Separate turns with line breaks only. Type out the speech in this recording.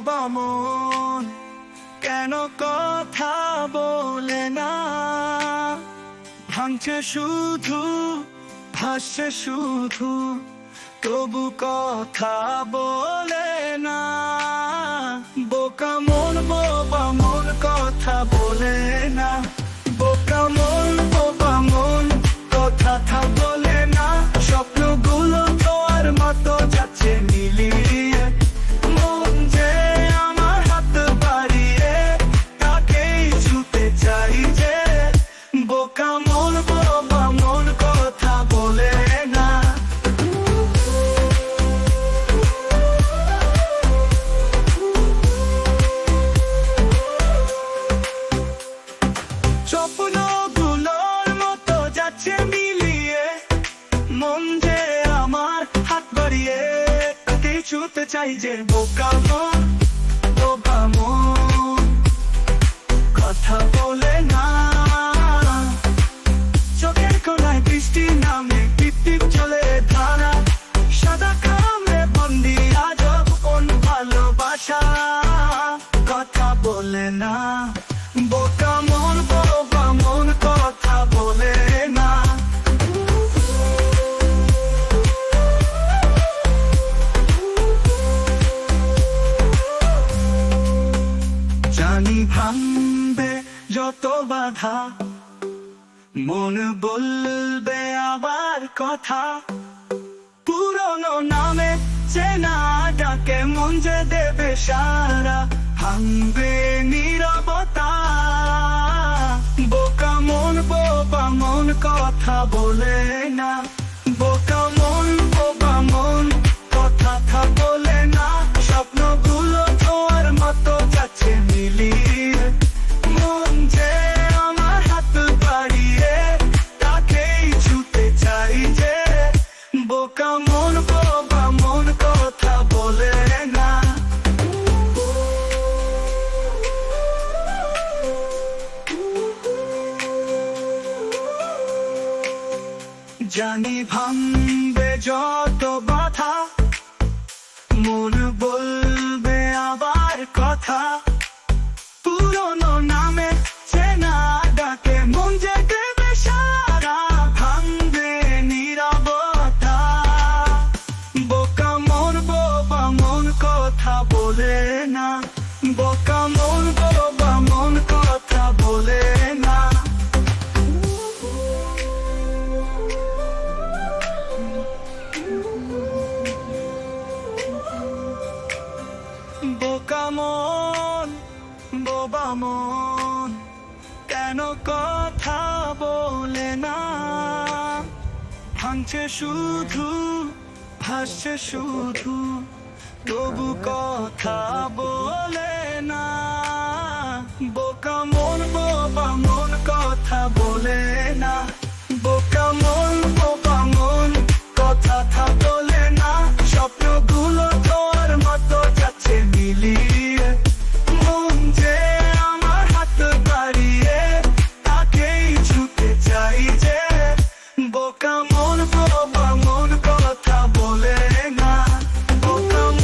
বামন কেন কথা বলে না? ভাঙছে শুধু, ভাসছে শুধু, তবু কথা বলে না। বোকা মন, বোবা মন, কথা বলে না। মন আমার হাত বাড়িয়ে তাকে ছুতে চাই যে বোকা মন বোকা মন। কথা বলে না। চোখের কোনায় বৃষ্টি নামে টিপ টিপ চলে ধারা। সাদা কামে বন্দি, আজব কোন ভালোবাসা। কথা বলে না। জানি ভাঙবে যত বাধা। মন বলবে আবার কথা। পুরনো নামে চেনা ডাকে মন যে দেবে সারা। ভাঙবে নীরবতা। বোকা মন বোবা মন, কথা বলে না। জানি ভাঙবে যত বাধা। মন বলবে আবার কথা। বোকা মন বোবা মন কেন কথা বলে না? ভাঙছে শুধু ভাসছে শুধু তবু কথা